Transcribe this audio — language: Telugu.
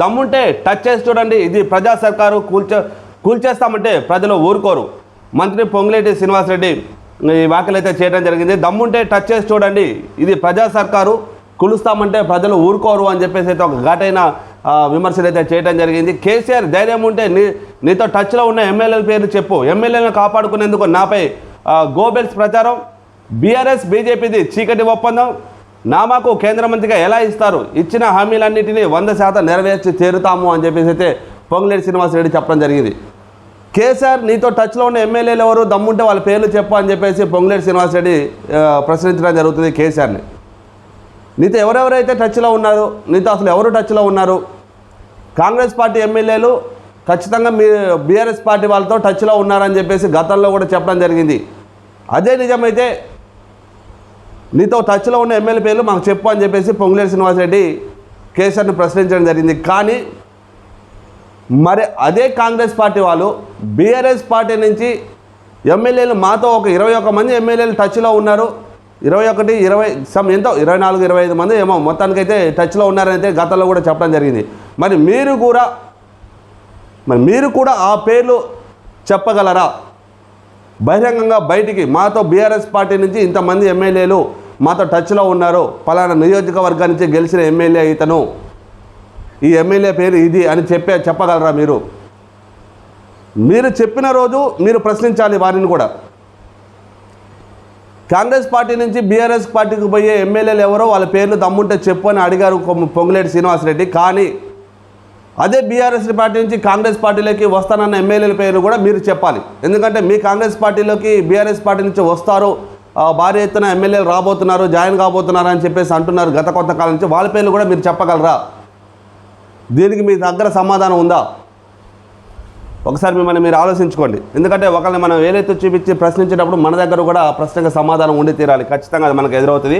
దమ్ముంటే టచ్ చేసి చూడండి. ఇది ప్రజా సర్కారు కూల్చే కూల్చేస్తామంటే ప్రజలు ఊరుకోరు. మంత్రి పొంగులేటి శ్రీనివాసరెడ్డి ఈ వ్యాఖ్యలు అయితే చేయడం జరిగింది. దమ్ముంటే టచ్ చేసి చూడండి. ఇది ప్రజా సర్కారు కులుస్తామంటే ప్రజలు ఊరుకోరు అని చెప్పేసి అయితే ఒక ఘాటైన విమర్శలు అయితే చేయడం జరిగింది. కేసీఆర్ ధైర్యం ఉంటే నీ నీతో టచ్లో ఉన్న ఎమ్మెల్యేల పేర్లు చెప్పు. ఎమ్మెల్యేలను కాపాడుకునేందుకు నాపై గోబెల్స్ ప్రచారం. బీఆర్ఎస్ బీజేపీది చీకటి ఒప్పందం. నామాకు కేంద్ర మంత్రిగా ఎలా ఇస్తారు? ఇచ్చిన హామీలన్నింటినీ వంద శాతం నెరవేర్చి తీరుతాము అని చెప్పేసి అయితే పొంగులేటి శ్రీనివాసరెడ్డి చెప్పడం జరిగింది. కేసీఆర్ నీతో టచ్లో ఉన్న ఎమ్మెల్యేలు ఎవరు? దమ్ముంటే వాళ్ళ పేర్లు చెప్పు అని చెప్పేసి పొంగులేటి శ్రీనివాసరెడ్డి రెడ్డి ప్రశ్నించడం జరుగుతుంది కేసీఆర్ని. నీతో ఎవరెవరైతే టచ్లో ఉన్నారు నీతో అసలు ఎవరు టచ్లో ఉన్నారు? కాంగ్రెస్ పార్టీ ఎమ్మెల్యేలు ఖచ్చితంగా మీ బీఆర్ఎస్ పార్టీ వాళ్ళతో టచ్లో ఉన్నారని చెప్పేసి గతంలో కూడా చెప్పడం జరిగింది. అదే నిజమైతే నీతో టచ్లో ఉన్న ఎమ్మెల్యే పేర్లు మాకు చెప్పు అని చెప్పేసి పొంగులేరు శ్రీనివాసరెడ్డి కేసీఆర్ని ప్రశ్నించడం జరిగింది. కానీ మరి అదే కాంగ్రెస్ పార్టీ వాళ్ళు బీఆర్ఎస్ పార్టీ నుంచి ఎమ్మెల్యేలు మాతో ఒక ఇరవై ఒక్క మంది ఎమ్మెల్యేలు టచ్లో ఉన్నారు. ఇరవై ఒకటి ఇరవై సమ్ ఎంతో ఇరవై నాలుగు ఇరవై ఐదు మంది ఏమో మొత్తానికైతే టచ్లో ఉన్నారనైతే గతంలో కూడా చెప్పడం జరిగింది. మరి మీరు కూడా మరి మీరు కూడా ఆ పేర్లు చెప్పగలరా? బహిరంగంగా బయటికి మాతో బీఆర్ఎస్ పార్టీ నుంచి ఇంతమంది ఎమ్మెల్యేలు మాతో టచ్లో ఉన్నారు. పలానా నియోజకవర్గం నుంచి గెలిచిన ఎమ్మెల్యే ఇతను. ఈ ఎమ్మెల్యే పేరు ఇది అని చెప్పే చెప్పగలరా మీరు? మీరు చెప్పిన రోజు మీరు ప్రశ్నించాలి వారిని కూడా. కాంగ్రెస్ పార్టీ నుంచి బీఆర్ఎస్ పార్టీకి పోయే ఎమ్మెల్యేలు ఎవరో వాళ్ళ పేర్లు దమ్ముంటే చెప్పు అని అడిగారు పొంగులేటి శ్రీనివాసరెడ్డి. కానీ అదే బీఆర్ఎస్ పార్టీ నుంచి కాంగ్రెస్ పార్టీలోకి వస్తానన్న ఎమ్మెల్యేల పేర్లు కూడా మీరు చెప్పాలి. ఎందుకంటే మీ కాంగ్రెస్ పార్టీలోకి బీఆర్ఎస్ పార్టీ నుంచి వస్తారు భారీ ఎత్తున ఎమ్మెల్యేలు రాబోతున్నారు జాయిన్ కాబోతున్నారు అని చెప్పేసి అంటున్నారు గత కొంతకాలం నుంచి వాళ్ళ పేర్లు కూడా మీరు చెప్పగలరా? దీనికి మీ దగ్గర సమాధానం ఉందా? ఒకసారి మిమ్మల్ని మీరు ఆలోచించుకోండి. ఎందుకంటే ఒకరిని మనం ఏదైతే చూపించి ప్రశ్నించేటప్పుడు మన దగ్గర కూడా ప్రశ్నకు సమాధానం ఉండి తీరాలి. ఖచ్చితంగా అది మనకు ఎదురవుతుంది.